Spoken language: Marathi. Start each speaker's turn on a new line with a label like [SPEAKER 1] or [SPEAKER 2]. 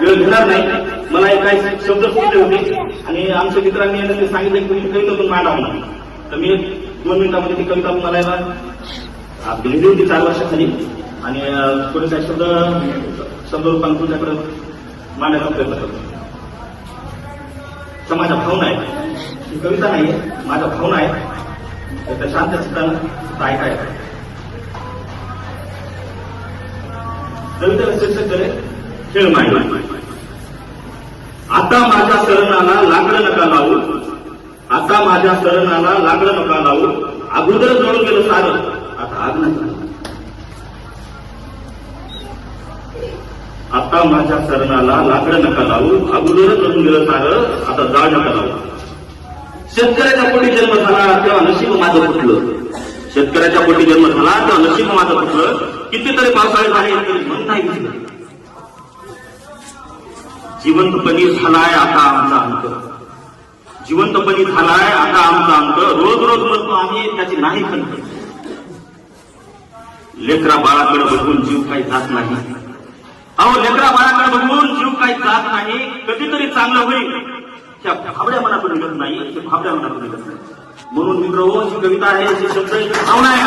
[SPEAKER 1] वेळ घेणार नाही. मला एक काही शब्द सुचले होते. आणि आमच्या मित्रांनी ते सांगितलं की तुम्ही कविता पण मांडावं म्हणून. तर मी दोन मिनिटामध्ये ती कविता म्हणायला याला लिहिली होती चार वर्षाखाली. आणि अं, थोडे शब्द शब्द रूपांत तुमच्याकडे मांडायचा प्रयत्न करतो. तर माझ्या भावना आहेत. ही कविता नाही माझ्या भावना आहेत. तर त्या शांत चित्तानं ऐकाय कवितेला शीर्षक करेल खेळ मांडला. आता माझ्या सरणाला लाकडं नका लावू. आता माझ्या सरणाला लागलं नका लावू. अगोदर जोडून गेलं सारं. आता आग नका आता माझ्या सरणाला लाकडं नका लावू. अगोदर जळून गेलं सारं. आता जाळ नका लावू. शेतकऱ्याच्या पोटी जन्म झाला तेव्हा नशीब माझं फुटलं. शेतकऱ्याच्या पोटी जन्म झाला तेव्हा नशीब माझं फुटलं. कितीतरी पावसाळे झाले तरी मन नाही. जिवंतपणी झालाय आता आमचा अंक जिवंतपणी झालाय आता आमचा अंक रोज रोज म्हणतो आम्ही त्याची नाही खंत लेकरा बाळाकडे बघून जीव काही जात नाही. अहो लेकरा बाळाकडे बघून जीव काही जात नाही. कधीतरी चांगलं होईल. त्या भाबड्या मनातून निघत नाही ते भाबड्या मनातून निघत नाही. म्हणून मित्र हो जी कविता आहे जी शब्द ही भावना आहे